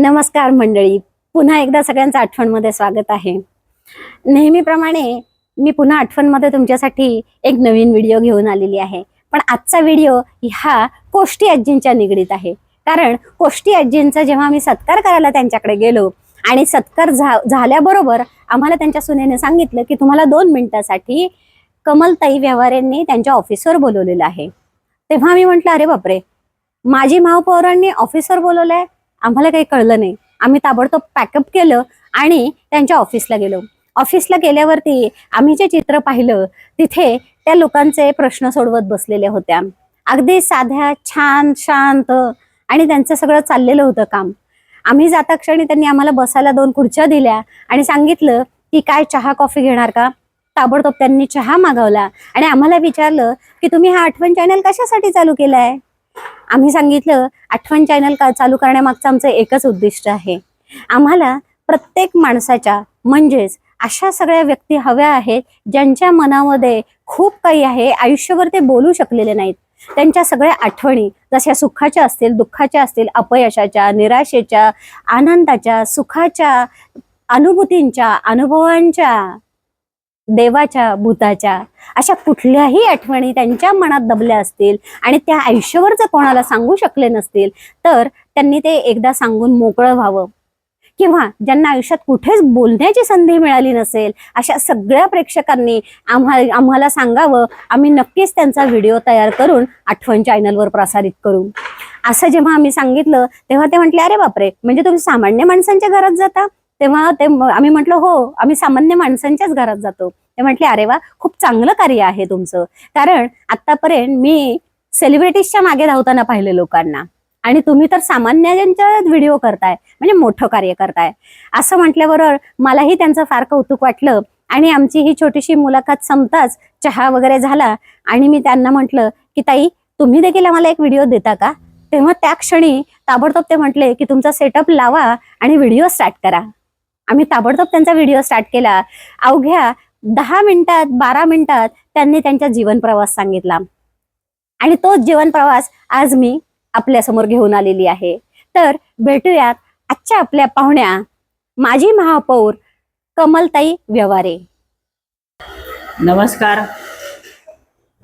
नमस्कार मंडळी. पुन्हा एकदा सगळ्यांचं आठवणमध्ये स्वागत आहे. नेहमीप्रमाणे मी पुन्हा आठवणमध्ये तुमच्यासाठी एक नवीन व्हिडिओ घेऊन आलेली आहे. पण आजचा व्हिडिओ हा कोष्टी आजींच्या निगडीत आहे. कारण कोष्टी आजींचा जेव्हा मी सत्कार करायला त्यांच्याकडे गेलो आणि सत्कार झा झाल्याबरोबर आम्हाला त्यांच्या सुनेने सांगितलं की तुम्हाला दोन मिनिटासाठी कमलताई व्यवहारेंनी त्यांच्या ऑफिसवर बोलवलेलं आहे. तेव्हा मी म्हटलं अरे बापरे! माझी महापौरांनी ऑफिसवर बोलवलंय? आम्हाला काही कळलं नाही. आम्ही ताबडतोब पॅकअप केलं आणि त्यांच्या ऑफिसला गेलो. ऑफिसला गेल्यावरती आम्ही जे चित्र पाहिलं तिथे त्या लोकांचे प्रश्न सोडवत बसलेल्या होत्या. अगदी साध्या छान शांत आणि त्यांचं सगळं चाललेलं होतं काम. आम्ही जाता क्षणी त्यांनी आम्हाला बसायला दोन खुर्च्या दिल्या आणि सांगितलं की काय चहा कॉफी घेणार का? ताबडतोब त्यांनी चहा मागवला आणि आम्हाला विचारलं की तुम्ही हा आठवण चॅनल कशासाठी चालू केलाय? आम्ही सांगितलं आठवण चॅनल का चालू करण्यामागचं आमचं एकच उद्दिष्ट आहे. आम्हाला प्रत्येक माणसाच्या म्हणजेच अशा सगळ्या व्यक्ती हव्या आहेत ज्यांच्या मनामध्ये खूप काही आहे आयुष्यभर ते बोलू शकलेले नाहीत. त्यांच्या सगळ्या आठवणी जशा सुखाच्या असतील दुःखाच्या असतील अपयशाच्या निराशेच्या आनंदाच्या सुखाच्या अनुभूतींच्या अनुभवांच्या देवाच्या भूताच्या अशा कुठल्याही आठवणी त्यांच्या मनात दबल्या असतील आणि त्या आयुष्यभर जर कोणाला सांगू शकले नसतील तर त्यांनी ते एकदा सांगून मोकळं व्हावं. किंवा ज्यांना आयुष्यात कुठेच बोलण्याची संधी मिळाली नसेल अशा सगळ्या प्रेक्षकांनी आम्हाला आम्हाला सांगावं आम्ही नक्कीच त्यांचा व्हिडिओ तयार करून आठवण चॅनलवर प्रसारित करू. असं जेव्हा आम्ही सांगितलं तेव्हा ते म्हटले अरे बापरे! म्हणजे तुम्ही सामान्य माणसांच्या घरात जाता? तेव्हा ते आम्ही म्हटलं हो आम्ही सामान्य माणसांच्याच घरात जातो. ते म्हटले अरे वा खूप चांगलं कार्य आहे तुमचं. कारण आतापर्यंत मी सेलिब्रिटीजच्या मागे धावताना पाहिले लोकांना. आणि तुम्ही तर सामान्यांच्या व्हिडिओ करताय म्हणजे मोठं कार्य करताय. असं म्हटल्याबरोबर मलाही त्यांचं फार कौतुक वाटलं. आणि आमची ही छोटीशी मुलाखत संपताच चहा वगैरे झाला आणि मी त्यांना म्हटलं की ताई तुम्ही देखील आम्हाला एक व्हिडिओ देता का? तेव्हा त्या क्षणी ताबडतोब ते म्हटले की तुमचा सेटअप लावा आणि व्हिडिओ स्टार्ट करा. आम्ही ताबडतोब त्यांचा व्हिडिओ स्टार्ट केला. अवघ्या दहा मिनिटात बारा मिनिटात त्यांनी त्यांचा जीवन प्रवास सांगितला. आणि तोच जीवन प्रवास आज मी आपल्यासमोर घेऊन आलेली आहे. तर भेटूयात आजच्या आपल्या पाहुण्या माजी महापौर कमलताई व्यवहारे. नमस्कार.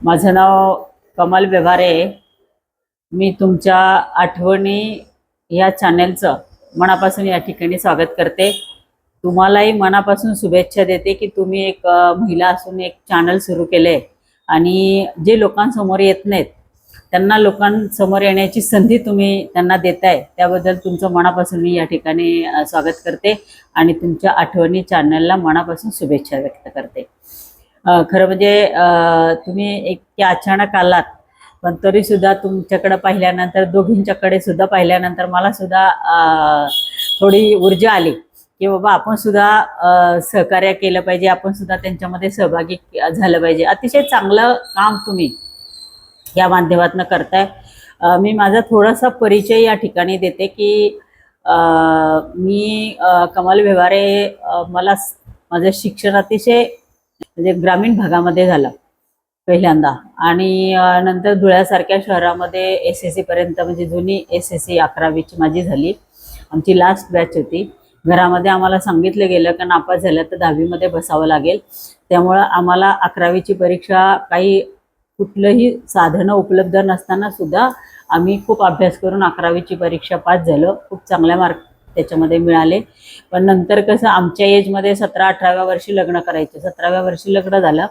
माझं नाव कमल व्यवहारे. मी तुमच्या आठवणी या चॅनेलचं मनापासून या ठिकाणी स्वागत करते. तुम्हालाही मनापासून शुभेच्छा देते की तुम्ही एक महिला असून एक चॅनल सुरू केले आणि जे लोकांसमोर येत नाहीत त्यांना लोकांसमोर येण्याची संधी तुम्ही त्यांना देताय त्याबद्दल तुमचं मनापासून मी या ठिकाणी स्वागत करते आणि तुमच्या आठवणी चॅनलला मनापासून शुभेच्छा व्यक्त करते. खरं म्हणजे तुम्ही एक अचानक आलात पण तरीसुद्धा तुमच्याकडं पाहिल्यानंतर दोघींच्याकडे सुद्धा पाहिल्यानंतर मला सुद्धा थोडी ऊर्जा आली. की बाबा आपण सुद्धा सहकार्य केलं पाहिजे आपण सुद्धा त्यांच्यामध्ये सहभागी झालं पाहिजे. अतिशय चांगलं काम तुम्ही या माध्यमातून करताय. मी माझा थोडासा परिचय या ठिकाणी देते की मी कमल व्यवहारे मला माझं शिक्षण अतिशय म्हणजे ग्रामीण भागामध्ये झालं पहिल्यांदा. आणि नंतर धुळ्यासारख्या शहरामध्ये एस एस सीपर्यंत म्हणजे जुनी एस एस सी अकरावीची माझी झाली. आमची लास्ट बॅच होती. घरामध्ये आम्हाला सांगितलं गेलं का नापास झालं तर दहावीमध्ये बसावं लागेल. त्यामुळं आम्हाला अकरावीची परीक्षा काही कुठलंही साधनं उपलब्ध नसताना सुद्धा आम्ही खूप अभ्यास करून अकरावीची परीक्षा पास झालो. खूप चांगल्या मार्क त्याच्यामध्ये मिळाले. पण नंतर कसं आमच्या एजमध्ये सतरा अठराव्या वर्षी लग्न करायचे. सतराव्या वर्षी लग्न झालं.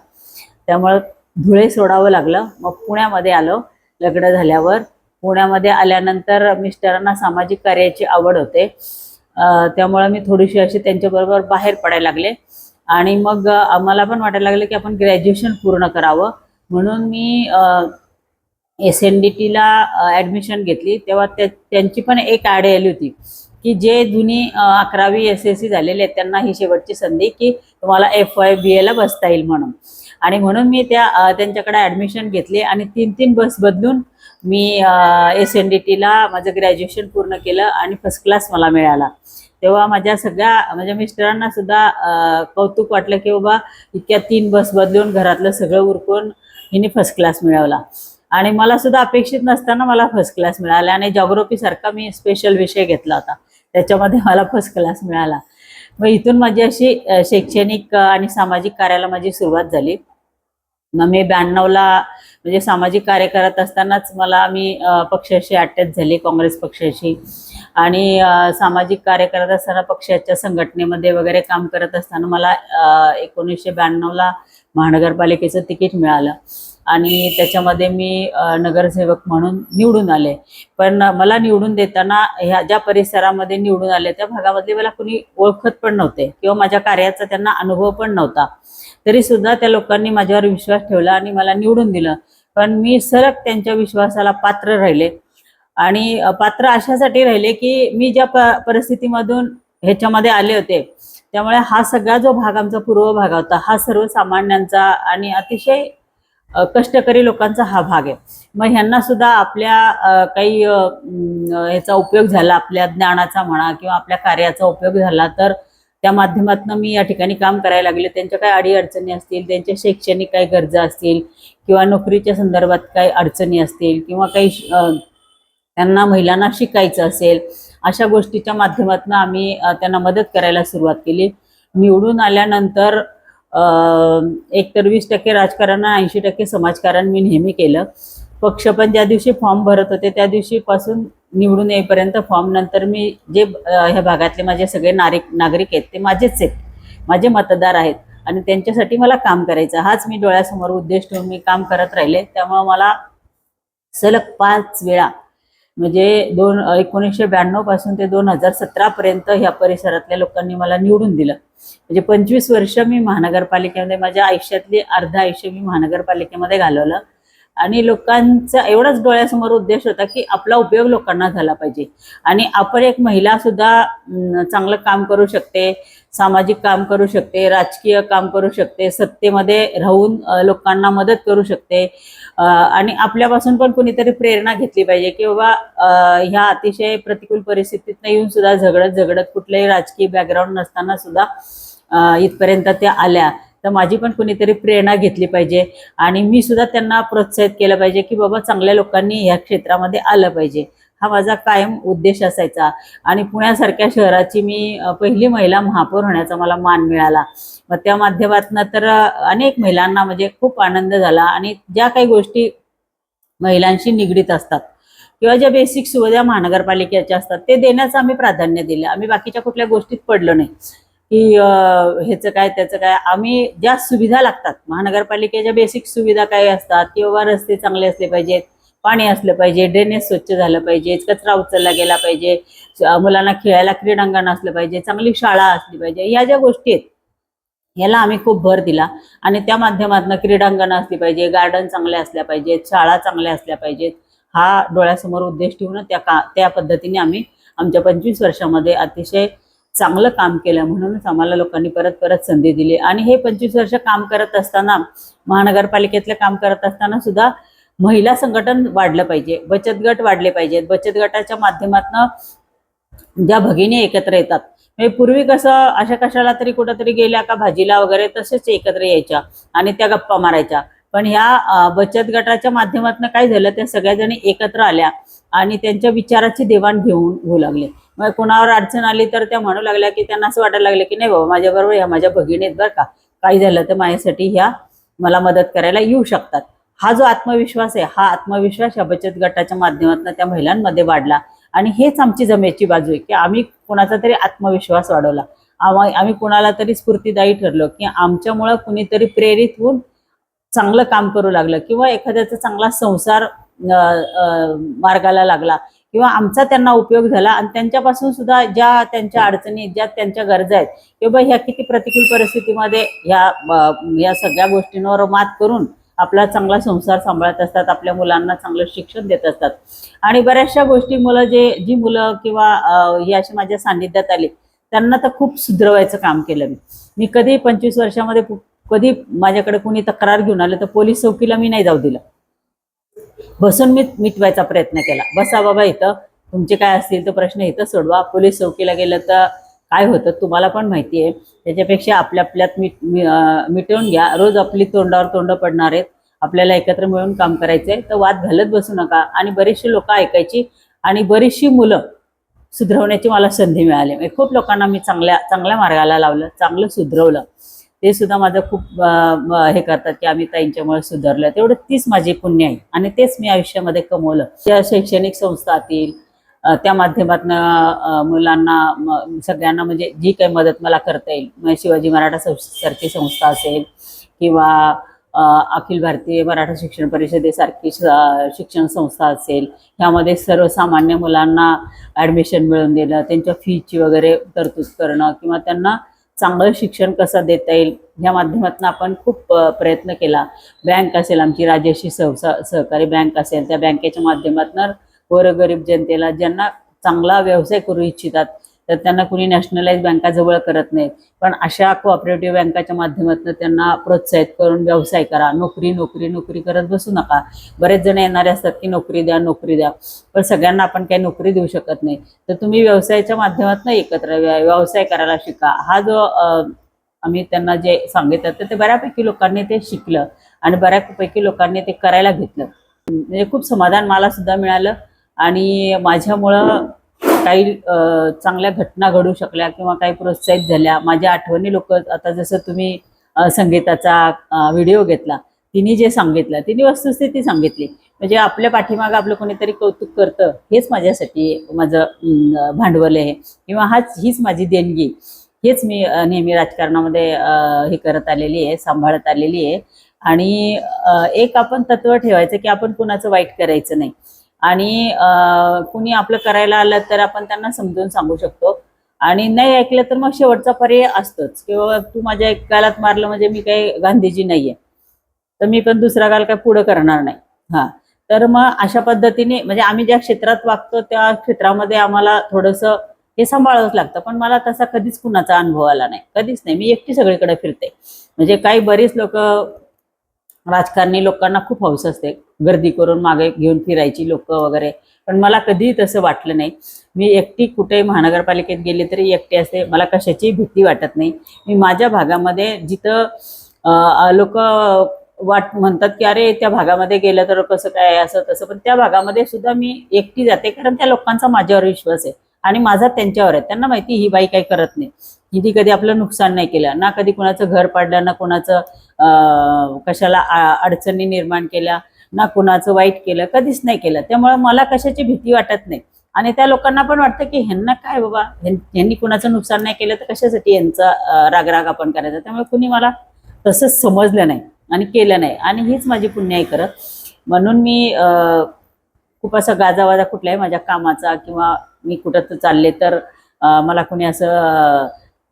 त्यामुळं धुळे सोडावं लागलं. मग पुण्यामध्ये आलो लग्न झाल्यावर. पुण्यामध्ये आल्यानंतर मिस्टरांना सामाजिक कार्याची आवड होते. त्यामुळे मी थोडीशी अशी त्यांच्याबरोबर बाहेर पडायला लागले. आणि मग आम्हाला पण वाटायला लागलं की आपण ग्रॅज्युएशन पूर्ण करावं. म्हणून मी एस एन डी टीला ॲडमिशन घेतली. तेव्हा त्यांची पण एक आड आली होती की जे जुनी अकरावी एस एस सी झालेले आहेत त्यांना ही शेवटची संधी की तुम्हाला एफ वाय बी एला बसता येईल म्हणून. आणि म्हणून मी त्या त्यांच्याकडे ॲडमिशन घेतली आणि तीन तीन बस बदलून मी एस एन डी टीला माझं ग्रॅज्युएशन पूर्ण केलं आणि फर्स्ट क्लास मला मिळाला. तेव्हा माझ्या सगळ्या माझ्या मिस्टरांना सुद्धा कौतुक वाटलं की बाबा इतक्या तीन बस बदलून घरातलं सगळं उरकून हिने फर्स्ट क्लास मिळवला. आणि मला सुद्धा अपेक्षित नसताना मला फर्स्ट क्लास मिळाला आणि जॉग्रफीसारखा मी स्पेशल विषय घेतला होता. त्याच्यामध्ये मला फर्स्ट क्लास मिळाला. मग इथून माझी अशी शैक्षणिक आणि सामाजिक कार्याला माझी सुरुवात झाली. मग मी ब्याण्णवला म्हणजे सामाजिक कार्य करत असतानाच मला मी पक्षाशी अटॅच झाली काँग्रेस पक्षाशी. आणि सामाजिक कार्य करत असताना पक्षाच्या संघटनेमध्ये वगैरे काम करत असताना मला एकोणीसशे ब्याण्णवला महानगरपालिकेचं तिकीट मिळालं. आणि त्याच्यामध्ये मी नगरसेवक म्हणून निवडून आले. पण मला निवडून देताना ह्या ज्या परिसरामध्ये निवडून आले त्या भागामधले मला कुणी ओळखत पण नव्हते किंवा माझ्या कार्याचा त्यांना अनुभव पण नव्हता. तरी सुद्धा त्या लोकांनी माझ्यावर विश्वास ठेवला आणि मला निवडून दिलं. पण मी सरक त्यांच्या विश्वासाला पात्र राहिले. आणि पात्र अशासाठी राहिले की मी ज्या परिस्थितीमधून ह्याच्यामध्ये आले होते त्यामुळे हा सगळा जो भाग आमचा पूर्व भाग होता हा सर्वसामान्यांचा आणि अतिशय कष्टकरी लोकांचा हा भाग आहे. मग ह्यांना सुद्धा आपल्या काही ह्याचा उपयोग झाला आपल्या ज्ञानाचा म्हणा किंवा आपल्या कार्याचा उपयोग झाला तर त्या माध्यमातून मी या ठिकाणी काम करायला लागले. त्यांच्या काही अडीअडचणी असतील त्यांच्या शैक्षणिक काही गरजा असतील किंवा नोकरीच्या संदर्भात काही अडचणी असतील किंवा काही त्यांना महिलांना शिकायचं असेल अशा गोष्टीच्या माध्यमातून आम्ही त्यांना मदत करायला सुरुवात केली. निवडून आल्यानंतर एकतर वीस टक्के राजकारण ऐंशी टक्के समाजकारण मी नेहमी केलं. पक्ष पण ज्या दिवशी फॉर्म भरत होते त्या दिवशीपासून निवडून येईपर्यंत फॉर्म नंतर मी जे ह्या भागातले माझे सगळे नारिक नागरिक आहेत ते माझेच आहेत. माझे मतदार आहेत आणि त्यांच्यासाठी मला काम करायचं. हाच मी डोळ्यासमोर उद्देश ठेवून मी काम करत राहिले. त्यामुळं मला सलग पाच वेळा म्हणजे दोन एकोणीसशे ब्याण्णवपासून ते दोन हजार सतरा पर्यंत ह्या परिसरातल्या लोकांनी मला निवडून दिलं. म्हणजे पंचवीस वर्ष मी महानगरपालिकेमध्ये माझ्या आयुष्यातली अर्ध आयुष्य मी महानगरपालिकेमध्ये घालवलं. आणि लोकांचा एवढाच डोळ्यासमोर उद्देश होता की आपला उपयोग लोकांना झाला पाहिजे. आणि आपण एक महिला सुद्धा चांगलं काम करू शकते सामाजिक काम करू शकते राजकीय काम करू शकते सत्तेमध्ये राहून लोकांना मदत करू शकते. आणि आपल्यापासून पण कुणीतरी प्रेरणा घेतली पाहिजे की बाबा ह्या अतिशय प्रतिकूल परिस्थितीतनं येऊन सुद्धा झगडत झगडत कुठलंही राजकीय बॅकग्राऊंड नसताना सुद्धा इथपर्यंत त्या आल्या. तर माझी पण कोणीतरी प्रेरणा घेतली पाहिजे. आणि मी सुद्धा त्यांना प्रोत्साहित केलं पाहिजे की बाबा चांगल्या लोकांनी ह्या क्षेत्रामध्ये आलं पाहिजे. हा माझा कायम उद्देश असायचा. आणि पुण्यासारख्या शहराची मी पहिली महिला महापौर होण्याचा मला मान मिळाला. मग त्या माध्यमातून तर अनेक महिलांना म्हणजे खूप आनंद झाला. आणि ज्या काही गोष्टी महिलांशी निगडीत असतात किंवा ज्या बेसिक सुविधा महानगरपालिकेच्या असतात ते देण्याचं आम्ही प्राधान्य दिलं. आम्ही बाकीच्या कुठल्या गोष्टीत पडलो नाही. की ह्याचं काय त्याचं काय आम्ही ज्या सुविधा लागतात महानगरपालिकेच्या बेसिक सुविधा काय असतात किंवा रस्ते चांगले असले पाहिजेत पाणी असलं पाहिजे ड्रेनेज स्वच्छ झालं पाहिजे कचरा उचलला गेला पाहिजे मुलांना खेळायला क्रीडांगण असलं पाहिजे चांगली शाळा असली पाहिजे या ज्या गोष्टी आहेत याला आम्ही खूप भर दिला. आणि त्या माध्यमातून क्रीडांगणं असली पाहिजे गार्डन चांगले असल्या पाहिजेत शाळा चांगल्या असल्या पाहिजेत हा डोळ्यासमोर उद्देश ठेवून त्या का त्या पद्धतीने आम्ही आमच्या पंचवीस वर्षामध्ये अतिशय चांगलं काम केलं म्हणूनच आम्हाला लोकांनी परत परत संधी दिली. आणि हे पंचवीस वर्ष काम करत असताना महानगरपालिकेतलं काम करत असताना सुद्धा महिला संघटन वाढलं पाहिजे बचत गट वाढले पाहिजेत. बचत गटाच्या माध्यमातून ज्या भगिनी एकत्र येतात म्हणजे पूर्वी कसं अशा कशाला तरी कुठंतरी गेल्या का भाजीला वगैरे तसेच एकत्र यायच्या आणि त्या गप्पा मारायच्या. पण ह्या बचत गटाच्या माध्यमातून काय झालं त्या सगळ्याजणी एकत्र आल्या. आणि त्यांच्या विचाराची देवाण घेऊन होऊ लागले. मग कोणावर अडचण आली तर त्या म्हणू लागल्या की त्यांना असं वाटायला लागलं की नाही बाबा माझ्याबरोबर ह्या माझ्या भगिनीत बरं का. काही झालं तर माझ्यासाठी ह्या मला मदत करायला येऊ शकतात. हा जो आत्मविश्वास आहे हा आत्मविश्वास या बचत गटाच्या माध्यमातून त्या महिलांमध्ये वाढला. आणि हेच आमची जमेची बाजू आहे की आम्ही कोणाचा तरी आत्मविश्वास वाढवला. आम्हा- आम्ही कोणाला तरी स्फूर्तीदायी ठरलो की आमच्यामुळं कुणीतरी प्रेरित होऊन चांगलं काम करू लागलं किंवा एखाद्याचा चांगला संसार मार्गाला लागला. किंवा आमचा त्यांना उपयोग झाला आणि त्यांच्यापासून सुद्धा ज्या त्यांच्या अडचणी ज्या त्यांच्या गरजा आहेत किंवा ह्या किती प्रतिकूल परिस्थितीमध्ये ह्या या सगळ्या गोष्टींवर मात करून आपला चांगला संसार सांभाळत असतात आपल्या मुलांना चांगलं शिक्षण देत असतात. आणि बऱ्याचशा गोष्टी मुलं जे जी मुलं किंवा ही अशी माझ्या सान्निध्यात आली त्यांना तर खूप सुधरवायचं काम केलं मी. मी कधी पंचवीस वर्षामध्ये कधी माझ्याकडे कोणी तक्रार घेऊन आलं तर पोलीस चौकीला मी नाही जाऊ दिलं. बसून मी मिटवायचा प्रयत्न केला. बसा बाबा इथं. तुमचे काय असतील तर प्रश्न इथं सोडवा. पोलीस चौकीला गेलं तर काय होतं तुम्हाला पण माहिती आहे. त्याच्यापेक्षा आपल्या आपल्यात मिट मिटवून घ्या. रोज आपली तोंडावर तोंड पडणार आहेत. आपल्याला एकत्र मिळून काम करायचंय तर वाद घालत बसू नका. आणि बरीचशी लोक ऐकायची आणि बरीचशी मुलं सुधरवण्याची मला संधी मिळाली. म्हणजे खूप लोकांना मी चांगल्या चांगल्या मार्गाला लावलं. चांगलं सुधरवलं. ते सुद्धा माझं खूप हे करतात की आम्ही ताईंच्यामुळे सुधारलं. तेवढं तीच माझी पुण्य आहे. आणि तेच मी आयुष्यामध्ये कमवलं. त्या शैक्षणिक संस्थातील त्या माध्यमातून मुलांना सगळ्यांना म्हणजे जी काही मदत मला करता येईल शिवाजी मराठा संस- सारखी संस्था असेल किंवा अखिल भारतीय मराठा शिक्षण परिषदेसारखी शिक्षण संस्था असेल ह्यामध्ये सर्वसामान्य मुलांना ॲडमिशन मिळवून देणं त्यांच्या फीची वगैरे तरतूद करणं किंवा त्यांना चांगलं शिक्षण कसं देता येईल ह्या माध्यमातून आपण खूप प्रयत्न केला. बँक असेल आमची राजर्षी सहसा सहकारी बँक असेल त्या बँकेच्या माध्यमातून गोरगरीब जनतेला ज्यांना चांगला व्यवसाय करू इच्छितात तर त्यांना कुणी नॅशनलाइज बँका जवळ करत नाहीत. पण अशा कोऑपरेटिव्ह बँकाच्या माध्यमातून त्यांना प्रोत्साहित करून व्यवसाय करा. नोकरी नोकरी नोकरी करत बसू नका. बरेच जण येणारे असतात की नोकरी द्या नोकरी द्या. पण सगळ्यांना आपण काही नोकरी देऊ शकत नाही. तर तुम्ही व्यवसायाच्या माध्यमातून एकत्र व्यवसाय करायला शिका. हा जो आम्ही त्यांना जे सांगितलं तर ते बऱ्यापैकी लोकांनी ते शिकलं आणि बऱ्यापैकी लोकांनी ते करायला घेतलं. म्हणजे खूप समाधान मला सुद्धा मिळालं आणि माझ्यामुळं काही चांगल्या घटना घडू शकल्या किंवा काही प्रोत्साहित झाल्या. माझ्या आठवणी लोक आता जसं तुम्ही संगीताचा व्हिडिओ घेतला तिने जे सांगितलं तिने वस्तुस्थिती सांगितली. म्हणजे आपल्या पाठीमागं आपलं कोणीतरी कौतुक करतं हेच माझ्यासाठी माझं भांडवल आहे. किंवा हाच हीच माझी देणगी. हेच मी नेहमी राजकारणामध्ये हे करत आलेली आहे सांभाळत आलेली आहे. आणि एक आपण तत्व ठेवायचं की आपण कुणाचं वाईट करायचं नाही. आणि कुणी आपलं करायला आलं तर आपण त्यांना समजून सांगू शकतो. आणि नाही ऐकलं तर मग शेवटचा पर्याय असतोच. किंवा तू माझ्या एक गालात मारलं म्हणजे मी काही गांधीजी नाहीये. तर मी पण दुसरा गाल काय पुढं करणार नाही. हा. तर मग अशा पद्धतीने म्हणजे आम्ही ज्या क्षेत्रात वागतो त्या क्षेत्रामध्ये आम्हाला थोडंसं हे सांभाळावंच लागतं. पण मला तसा कधीच कुणाचा अनुभव आला नाही. कधीच नाही. मी एकटी सगळीकडे फिरते. म्हणजे काही बरीच लोक राजकारणी लोकांना खूप हौस असते. गर्दी करून मागे घेऊन फिरायची लोक वगैरे. पण मला कधीही तसं वाटलं नाही. मी एकटी कुठे महानगरपालिकेत गेली तरी एकटी असते. मला कशाची भीती वाटत नाही. मी माझ्या भागामध्ये जिथं लोक वाट म्हणतात की अरे त्या भागामध्ये गेलं तर कसं काय असं तसं. पण त्या भागामध्ये सुद्धा मी एकटी जाते. कारण त्या लोकांचा माझ्यावर विश्वास आहे. आणि माझा त्यांच्यावर आहे. त्यांना माहिती ही बाई काही करत नाही. किती कधी आपलं नुकसान नाही केलं ना कधी कुणाचं घर पाडलं ना कुणाचं कशाला अडचणी निर्माण केल्या ना कुणाचं वाईट केलं कधीच नाही केलं. त्यामुळे मला कशाची भीती वाटत नाही. आणि त्या लोकांना पण वाटतं की ह्यांना काय बाबा ह्यांनी कुणाचं नुकसान नाही केलं तर कशासाठी यांचा रागराग आपण करायचा? त्यामुळे कुणी मला तसंच समजलं नाही आणि केलं नाही. आणि हीच माझी पुण्य आहे खरं. म्हणून मी खूप असा गाजावाजा कुठलाही माझ्या कामाचा किंवा मी कुठं चालले तर मला कोणी असं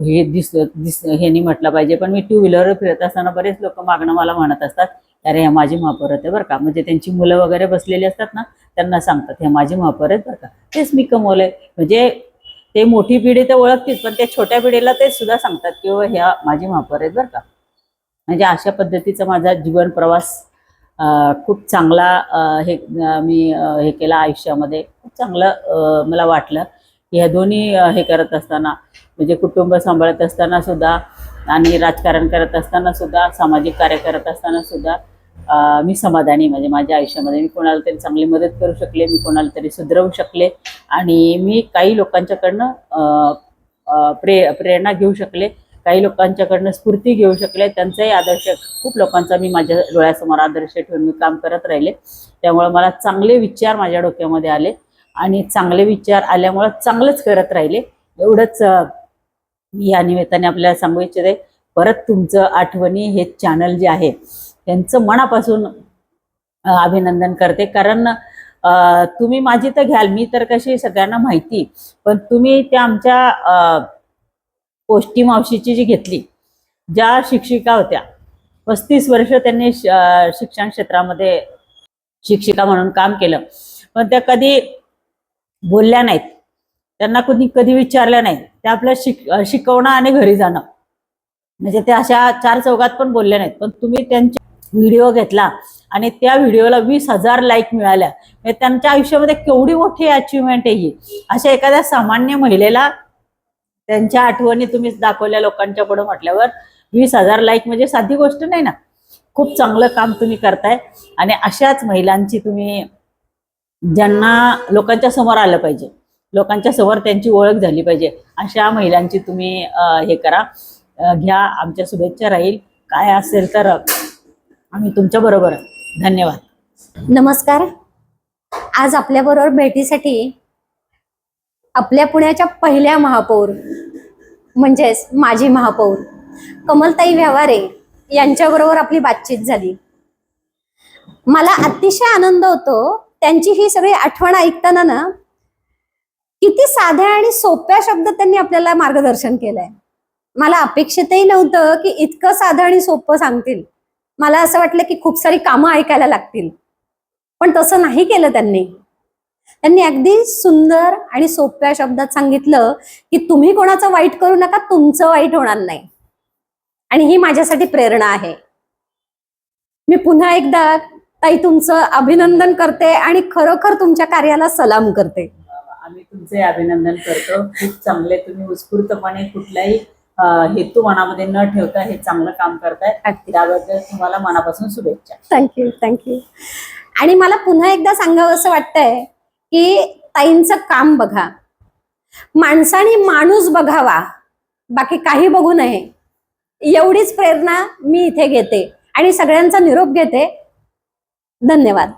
हे दिस दिस ह्यानी म्हटलं पाहिजे. पण मी टू व्हीलरवर फिरत असताना बरेच लोक मागणं मला म्हणत असतात अरे हे माझी महापौर आहे बरं का. म्हणजे त्यांची मुलं वगैरे बसलेली असतात ना त्यांना सांगतात हे माझी महापौर आहेत बरं का. तेच मी कमवलंय. म्हणजे ते मोठी पिढी तर ओळखतीच पण त्या छोट्या पिढीला ते सुद्धा सांगतात की ह्या माझी महापौर आहेत बरं का. म्हणजे अशा पद्धतीचा माझा जीवन प्रवास खूप चांगला हे मी हे केला आयुष्यामध्ये. खूप चांगलं मला वाटलं. ह्या दोन्ही हे करत असताना म्हणजे कुटुंब सांभाळत असताना सुद्धा आणि राजकारण करत असताना सुद्धा सामाजिक कार्य करत असताना सुद्धा मी समाधानी म्हणजे माझ्या आयुष्यामध्ये मी कोणाला तरी चांगली मदत करू शकले मी कोणाला तरी सुधरवू शकले आणि मी काही लोकांच्याकडनं प्रे प्रेरणा घेऊ शकले काही लोकांच्याकडनं स्फूर्ती घेऊ शकले. त्यांचाही आदर्श खूप लोकांचा मी माझ्या डोळ्यासमोर आदर्श ठेवून मी काम करत राहिले. त्यामुळे मला चांगले विचार माझ्या डोक्यामध्ये आले. आणि चांगले विचार आल्यामुळं चांगलंच करत राहिले. एवढंच मी या निमित्ताने आपल्याला सांगू इच्छिते. परत तुमचं आठवणी हे चॅनल जे आहे त्यांचं मनापासून अभिनंदन करते. कारण तुम्ही माझी तर घ्याल मी तर कशी सगळ्यांना माहिती. पण तुम्ही त्या आमच्या पोष्टी मावशीची जी घेतली ज्या शिक्षिका होत्या पस्तीस वर्ष त्यांनी श- शिक्षण क्षेत्रामध्ये शिक्षिका म्हणून काम केलं. पण त्या कधी बोलल्या नाहीत. त्यांना कोणी कधी विचारल्या नाही ते आपल्या शिक शिकवणं आणि घरी जाणं. म्हणजे त्या अशा चार चौघात पण बोलल्या नाहीत. पण तुम्ही त्यांचे व्हिडिओ घेतला आणि त्या व्हिडिओला वीस हजार लाईक मिळाल्या. म्हणजे त्यांच्या आयुष्यामध्ये केवढी मोठी अचिव्हमेंट आहे ही? अशा एखाद्या सामान्य महिलेला त्यांच्या आठवणी तुम्ही दाखवल्या लोकांच्या पुढे म्हटल्यावर वीस हजार लाईक म्हणजे साधी गोष्ट नाही ना? खूप चांगलं काम तुम्ही करताय. आणि अशाच महिलांची तुम्ही ज्यांना लोकांच्या समोर आलं पाहिजे. लोकांच्या समोर त्यांची ओळख झाली पाहिजे. अशा महिलांची तुम्ही हे करा. घ्या. आमच्या शुभेच्छा राहील. काय असेल तर आम्ही तुमच्या बरोबर. धन्यवाद. नमस्कार. आज आपल्याबरोबर भेटीसाठी आपल्या पुण्याच्या पहिल्या महापौर म्हणजेच माजी महापौर कमलताई व्यवहारे यांच्याबरोबर आपली बातचीत झाली. मला अतिशय आनंद होतो त्यांची ही सगळी आठवण ऐकताना ना किती साध्या आणि सोप्या शब्दात त्यांनी आपल्याला मार्गदर्शन केलंय. मला अपेक्षितही नव्हतं की इतकं साधं आणि सोपं सांगतील. मला असं वाटलं की खूप सारी कामं ऐकायला लागतील. पण तसं नाही केलं त्यांनी. त्यांनी अगदी सुंदर आणि सोप्या शब्दात सांगितलं की तुम्ही कोणाचं वाईट करू नका तुमचं वाईट होणार नाही. आणि ही माझ्यासाठी प्रेरणा आहे. मी पुन्हा एकदा ताई तुमचं अभिनंदन करते आणि खरोखर तुमच्या कार्याला सलाम करते. आम्ही तुमचे अभिनंदन करतो. खूप चांगले तुम्ही उत्स्फूर्तपणे कुठलाही अं, हेतू मनामध्ये न ठेवता हे चांगलं काम करताय त्याबद्दल तुम्हाला मनापासून शुभेच्छा. थँक्यू थँक्यू आणि मला पुन्हा एकदा सांगावं असं वाटतंय की ताईंचं काम बघा. माणसाने माणूस बघावा. बाकी काही बघू नये. एवढीच प्रेरणा मी इथे घेते. आणि सगळ्यांचा निरोप घेते. धन्यवाद.